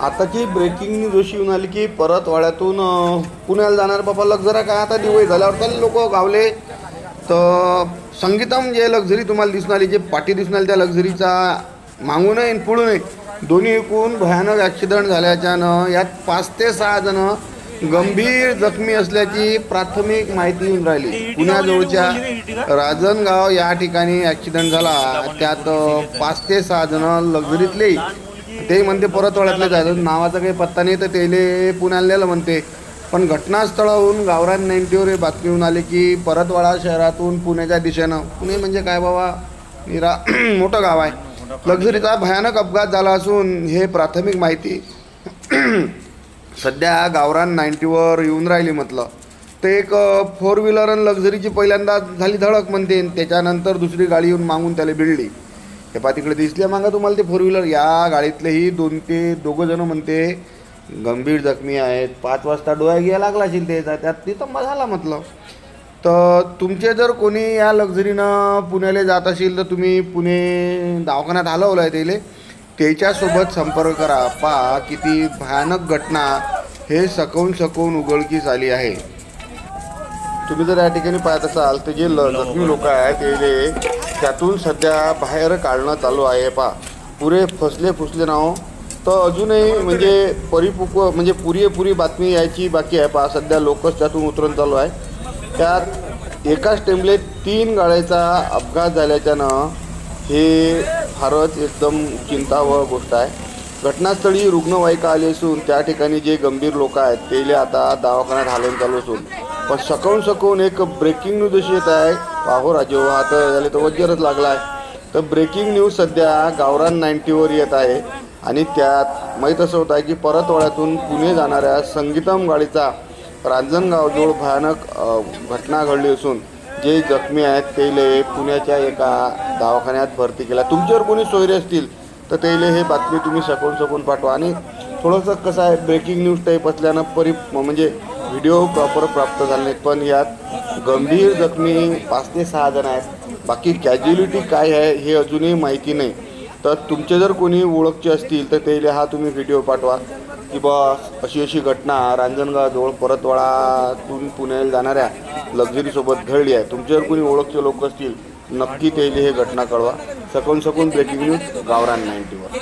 आताची breaking news अशी येऊन आली की परत वाड्यातून अं, पुण्याला जाणार बाबा लक्झरा. काय आता दिवाळी झाल्यावर तर लोक गावले. तर संगीतम जे लक्झरी तुम्हाला दिसून आली जे पाठी दिसून आली त्या लक्झरीचा मागूनही आणि पुढूनही दोन्ही एकूण भयानक ॲक्सिडेंट झाल्याच्यानं यात पाच ते सहा जण गंभीर जखमी असल्याची प्राथमिक माहिती येऊन राहिली. पुण्याजवळच्या राजनगाव या ठिकाणी ॲक्सिडेंट झाला. त्यात पाच ते सहा जण लक्झरीतले. ते म्हणते परत वळतले जायचं. नावाचा काही पत्ता नाही तर तेले पुण्याला नेलं म्हणते. पण घटनास्थळाहून गावरान नाईन्टीवर हे बातमी येऊन आली की परतवाडा शहरातून पुण्याच्या दिशेनं पुणे म्हणजे काय बाबा? निरा मोठं गाव आहे. लक्झरीचा भयानक अपघात झाला असून हे प्राथमिक माहिती सध्या गावरान नाईन्टीवर येऊन राहिली म्हटलं. ते एक फोर व्हीलर आणि लक्झरीची पहिल्यांदा झाली धडक म्हणते. त्याच्यानंतर दुसरी गाडी येऊन मागून त्याला भिडली. हे पा तिकडे दिसले मागा तुम्हाला ते फोर व्हीलर या गाडीतलेही दोन ते दोघं जण म्हणते गंभीर जखमी आहेत. पाच वाजता डोळ्या घ्यायला लागला असेल ते त्यात नितंबा झाला म्हटलं. तर तुमचे जर कोणी या लक्झरीनं पुण्याला जात असेल तर तुम्ही पुणे दवाखान्यात हलवलं आहे त्याले. त्याच्यासोबत संपर्क करा. पहा किती भयानक घटना हे सकवून सकवून उघडकीस आली आहे. तुम्ही जर या ठिकाणी पाहत असाल तर जे ल जखमी लोक आहेत ते त्यातून सध्या बाहेर काढणं चालू आहे. पा पुरे फसले फुसले नाव. तर अजूनही म्हणजे परिपक्व म्हणजे पुरेपुरी बातमी यायची बाकी आहे. पा सध्या लोकच त्यातून उतरून चालू आहे. त्यात एकाच टेम्पले तीन गाड्याचा अपघात झाल्याच्यानं हे फारच एकदम चिंतावह गोष्ट आहे. घटनास्थळी रुग्णवाहिका आली असून त्या ठिकाणी जे गंभीर लोक आहेत ते आता दवाखान्यात हालवून चालू असून. पण सकवून सकवून एक ब्रेकिंग न्यूज अशी येत आहे. पाहो राजीव आता झाले तर वज्जरच लागला आहे तर ब्रेकिंग न्यूज सध्या गावरान नाईन्टीवर येत आहे. आणि त्यात माहीत असं होत आहे की परतवाड्यातून पुणे जाणाऱ्या संगीतम गाडीचा रांजणगावजवळ भयानक घटना घडली असून जे जखमी आहेत तेले पुण्याच्या एका दवाखान्यात भरती केला. तुमच्यावर कोणी सोयरे असतील तर तेले हे बातमी तुम्ही सकून सकून पाठवा. आणि थोडंसं कसं आहे ब्रेकिंग न्यूज टाईप असल्यानं परी म्हणजे व्हिडिओ प्रॉपर प्राप्त झाले पण यात गंभीर जखमी पाच ते सहा जण आहेत. बाकी कॅज्युलिटी काय आहे हे अजूनही माहिती नाही. तर तुमचे जर कोणी ओळखचे असतील तर त्याला हा तुम्ही व्हिडिओ पाठवा. की बा अशी अशी घटना रांजणगावजवळ परतवाडातून पुण्याला जाणाऱ्या लक्झरीसोबत घडली आहे. तुमचे जर कोणी ओळखचे लोक असतील नक्की त्याला हे घटना कळवा. सकून सकून ब्रेकिंग न्यूज गावरान नाईन्टीवर